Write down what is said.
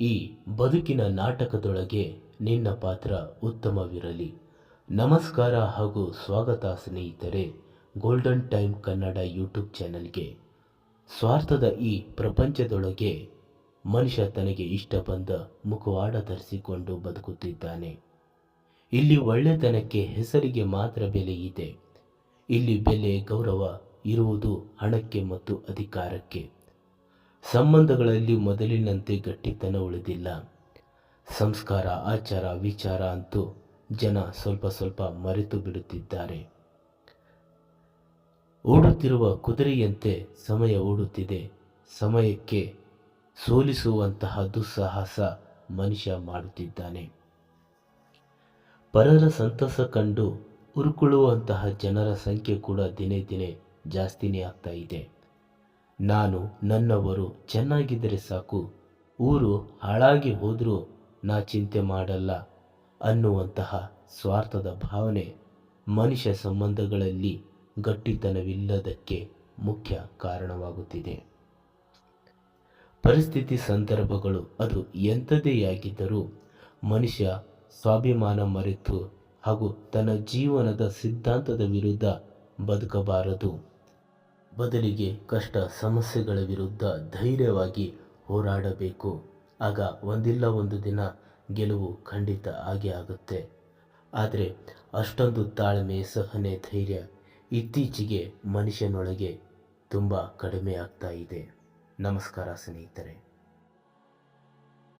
ಈ ಬದುಕಿನ ನಾಟಕದೊಳಗೆ ನಿನ್ನ ಪಾತ್ರ ಉತ್ತಮವಿರಲಿ. ನಮಸ್ಕಾರ ಹಾಗೂ ಸ್ವಾಗತ ಸ್ನೇಹಿತರೆ ಗೋಲ್ಡನ್ ಟೈಮ್ ಕನ್ನಡ ಯೂಟ್ಯೂಬ್ ಚಾನಲ್ಗೆ ಸ್ವಾರ್ಥದ ಈ ಪ್ರಪಂಚದೊಳಗೆ ಮನುಷ್ಯ ತನಗೆ ಇಷ್ಟ ಬಂದ ಮುಖವಾಡ ಧರಿಸಿಕೊಂಡು ಬದುಕುತ್ತಿದ್ದಾನೆ. ಇಲ್ಲಿ ಒಳ್ಳೆತನಕ್ಕೆ ಹೆಸರಿಗೆ ಮಾತ್ರ ಬೆಲೆ ಇದೆ. ಇಲ್ಲಿ ಬೆಲೆ, ಗೌರವ ಇರುವುದು ಹಣಕ್ಕೆ ಮತ್ತು ಅಧಿಕಾರಕ್ಕೆ. ಸಂಬಂಧಗಳಲ್ಲಿ ಮೊದಲಿನಂತೆ ಗಟ್ಟಿತನ ಉಳಿದಿಲ್ಲ. ಸಂಸ್ಕಾರ, ಆಚಾರ, ವಿಚಾರ ಅಂತೂ ಜನ ಸ್ವಲ್ಪ ಸ್ವಲ್ಪ ಮರೆತು ಬಿಡುತ್ತಿದ್ದಾರೆ. ಓಡುತ್ತಿರುವ ಕುದುರೆಯಂತೆ ಸಮಯ ಓಡುತ್ತಿದೆ. ಸಮಯಕ್ಕೆ ಸೋಲಿಸುವಂತಹ ದುಸ್ಸಾಹಸ ಮನುಷ್ಯ ಮಾಡುತ್ತಿದ್ದಾನೆ. ಪರರ ಸಂತಸ ಕಂಡು ಉರುಕುಳುವಂತಹ ಜನರ ಸಂಖ್ಯೆ ಕೂಡ ದಿನೇ ದಿನೇ ಜಾಸ್ತಿನೇ ಆಗ್ತಾ ಇದೆ. ನಾನು ನನ್ನವರು ಚೆನ್ನಾಗಿದ್ದರೆ ಸಾಕು. ಊರು ಹಾಳಾಗಿ ಹೋದರೂ ನಾ ಚಿಂತೆ ಮಾಡಲ್ಲ ಅನ್ನುವಂತಹ ಸ್ವಾರ್ಥದ ಭಾವನೆ ಮನುಷ್ಯ ಸಂಬಂಧಗಳಲ್ಲಿ ಗಟ್ಟಿತನವಿಲ್ಲದಕ್ಕೆ ಮುಖ್ಯ ಕಾರಣವಾಗುತ್ತಿದೆ. ಪರಿಸ್ಥಿತಿ ಸಂದರ್ಭಗಳು ಅದು ಎಂಥದೇ ಆಗಿದ್ದರೂ ಮನುಷ್ಯ ಸ್ವಾಭಿಮಾನ ಮರೆತು ಹಾಗೂ ತನ್ನ ಜೀವನದ ಸಿದ್ಧಾಂತದ ವಿರುದ್ಧ ಬದುಕಬಾರದು. ಬದಲಿಗೆ ಕಷ್ಟ ಸಮಸ್ಯೆಗಳ ವಿರುದ್ಧ ಧೈರ್ಯವಾಗಿ ಹೋರಾಡಬೇಕು. ಆಗ ಒಂದಿಲ್ಲ ಒಂದು ದಿನ ಗೆಲುವು ಖಂಡಿತ ಆಗೇ ಆಗುತ್ತೆ. ಆದರೆ ಅಷ್ಟೊಂದು ತಾಳ್ಮೆ, ಸಹನೆ, ಧೈರ್ಯ ಇತ್ತೀಚೆಗೆ ಮನುಷ್ಯನೊಳಗೆ ತುಂಬ ಕಡಿಮೆ ಆಗ್ತಾ ಇದೆ. ನಮಸ್ಕಾರ ಸ್ನೇಹಿತರೆ.